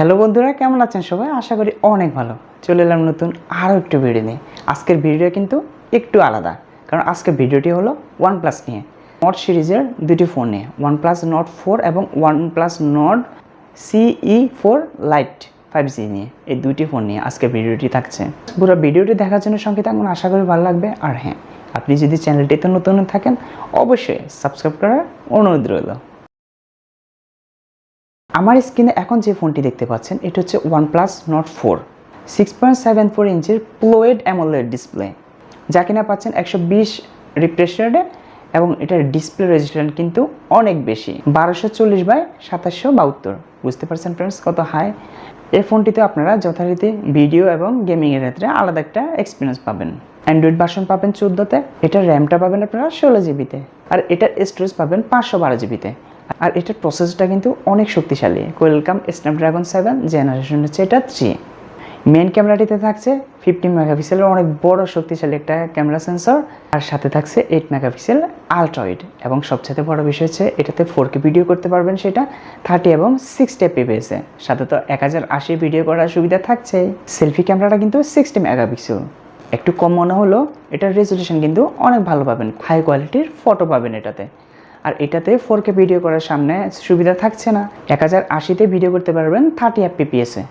Hello বন্ধুরা, কেমন আছেন সবাই? আশা করি অনেক ভালো। চলে এলাম নতুন আরও একটু ভিডিও নিয়ে। আজকের ভিডিও কিন্তু একটু আলাদা, কারণ আজকের ভিডিওটি হলো ওয়ান প্লাস নিয়ে। নট সিরিজের দুটি ফোন নিয়ে ওয়ান প্লাস নট ফোর এবং OnePlus Nord CE four lite five G নিয়ে, এই দুটি ফোন নিয়ে আজকের ভিডিওটি থাকছে। পুরো ভিডিওটি দেখার জন্য সঙ্গে থাকুন, আশা করি ভালো লাগবে। আর হ্যাঁ আপনি যদি চ্যানেলটিতে নতুন থাকেন, অবশ্যই সাবস্ক্রাইব করার অনুরোধ রইল। আমার স্ক্রিনে এখন যে ফোনটি দেখতে পাচ্ছেন, এটা হচ্ছে OnePlus Nord four six point seven four ইঞ্চির প্লোয়েড অ্যামোলেড ডিসপ্লে যা কিনা পাচ্ছেন একশো বিশ রিফ্রেশ এবং এটার ডিসপ্লে রেজিস্ট্রেশন কিন্তু অনেক বেশি, বারোশো চল্লিশ বাই সাতাশশো বাহাত্তর। বুঝতে পারছেন ফ্রেন্ডস কত হাই এই ফোনটিতে আপনারা যথারীতি ভিডিও এবং গেমিংয়ের ক্ষেত্রে আলাদা একটা এক্সপিরিয়েন্স পাবেন। অ্যান্ড্রয়েড ভার্সন পাবেন চোদ্দোতে, এটার র্যামটা পাবেন আপনারা ষোলো জিবিতে আর এটার স্টোরেজ পাবেন পাঁচশো বারো জিবিতে আর এটার প্রসেসরটা কিন্তু অনেক শক্তিশালী। ওয়েলকাম স্ন্যাপড্রাগন সেভেন জেনারেশন হচ্ছে এটা থ্রি মেন ক্যামেরাটিতে থাকছে ফিফটিন মেগাপিক্সেলের অনেক বড় শক্তিশালী একটা ক্যামেরা সেন্সর আর সাথে থাকছে এইট মেগাপিক্সেল আলট্রয়েড এবং সবচেয়ে বড় বিষয় হচ্ছে এটাতে ফোর কে ভিডিও করতে পারবেন সেটা থার্টি এবং সিক্সটি এপিপিএসে সাথে তো এক হাজার আশি ভিডিও করার সুবিধা থাকছে। সেলফি ক্যামেরাটা কিন্তু সিক্সটি মেগাপিক্সেল একটু কম মনে হলো এটার রেজলিউশন কিন্তু অনেক ভালো পাবেন। হাই কোয়ালিটির ফটো পাবেন এটাতে। এটাতে ফোর কে ভিডিও করার সামনে সুবিধা থাকছে না। এক হাজার আশিতে ভিডিও করতে পারবেন থার্টি এফপিপিএসে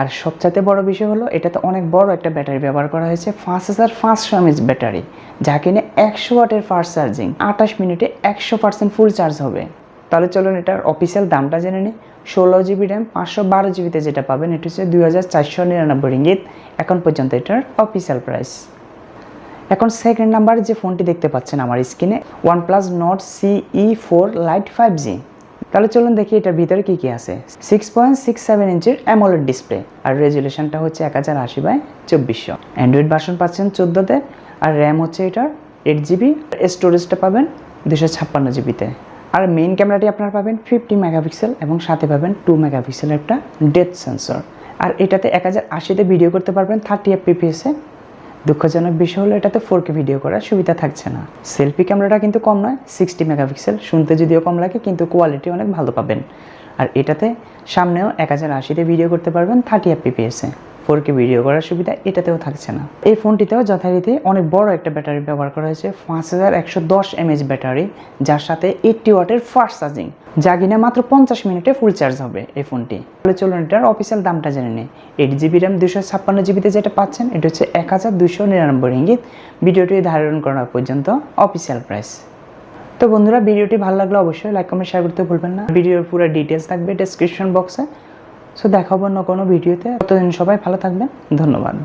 আর সবচাইতে বড় বিষয় হলো, এটাতে অনেক বড় একটা ব্যাটারি ব্যবহার করা হয়েছে, পাঁচ হাজার পাঁচশো এমএচ ব্যাটারি, যা কিনে একশো ওয়াটের ফাস্ট চার্জিং আঠাশ মিনিটে একশো পার্সেন্ট ফুল চার্জ হবে। তাহলে চলুন এটার অফিসিয়াল দামটা জেনে নিই। ষোলো জিবি র্যাম পাঁচশো বারো জিবিতে যেটা পাবেন, এটা হচ্ছে দুই হাজার চারশো নিরানব্বই রিঙ্গিত। এখন পর্যন্ত এটার অফিসিয়াল প্রাইস এখন সেকেন্ড নাম্বার যে ফোনটি দেখতে পাচ্ছেন আমার স্ক্রিনে OnePlus Nord CE four lite five G তাহলে চলুন দেখি এটার ভিতরে কী কী আছে। সিক্স পয়েন্ট সিক্স সেভেন ইঞ্চির অ্যামোলেড ডিসপ্লে আর রেজুলেশনটা হচ্ছে এক হাজার আশি বাই চব্বিশশো। অ্যান্ড্রয়েড ভার্সন পাচ্ছেন চোদ্দোতে, আর র্যাম হচ্ছে এটার এইট জিবি স্টোরেজটা পাবেন দুশো ছাপ্পান্ন জিবিতে আর মেইন ক্যামেরাটি আপনারা পাবেন ফিফটি মেগাপিক্সেল এবং সাথে পাবেন টু মেগাপিক্সেলের একটা ডেথ সেন্সর আর এটাতে এক হাজার আশিতে ভিডিও করতে পারবেন থার্টি এফ এফপিপিএসে দুঃখজনক বিষয় হলো এটাতে ফোর কে ভিডিও করার সুবিধা থাকছে না। সেলফি ক্যামেরাটা কিন্তু কম নয় সিক্সটি মেগাপিক্সেল শুনতে যদিও কম লাগে, কিন্তু কোয়ালিটি অনেক ভালো পাবেন। আর এটাতে সামনেও এক হাজার আশিতে ভিডিও করতে পারবেন থার্টি এফপিপিএসে ফোর কে ভিডিও করার সুবিধা এটাতেও থাকছে না। এই ফোনটিতেও যথারীতি অনেক বড় একটা ব্যাটারি ব্যবহার করা হয়েছে, পাঁচ হাজার একশো দশ এমএচ ব্যাটারি, যার সাথে এইটটি ওয়াটের ফাস্ট চার্জিং, যা কিনা মাত্র পঞ্চাশ মিনিটে ফুল চার্জ হবে এই ফোনটি। তাহলে চলুন এটার অফিসিয়াল দামটা জেনে নিই। এইট জিবি র্যাম দুশো ছাপ্পান্ন জিবিতে যেটা পাচ্ছেন, এটা হচ্ছে এক হাজার দুশো নিরানব্বই রিঙ্গিত। ভিডিওটি ধারণ করা পর্যন্ত অফিসিয়াল প্রাইস তো বন্ধুরা, ভিডিওটি ভালো লাগলে অবশ্যই লাইক কমেন্ট শেয়ার করতে ভুলবেন না। ভিডিওর পুরো ডিটেলস থাকবে ডেসক্রিপশন বক্সে সো দেখাবো অন্য কোনো ভিডিওতে। ততদিন সবাই ভালো থাকবেন। ধন্যবাদ।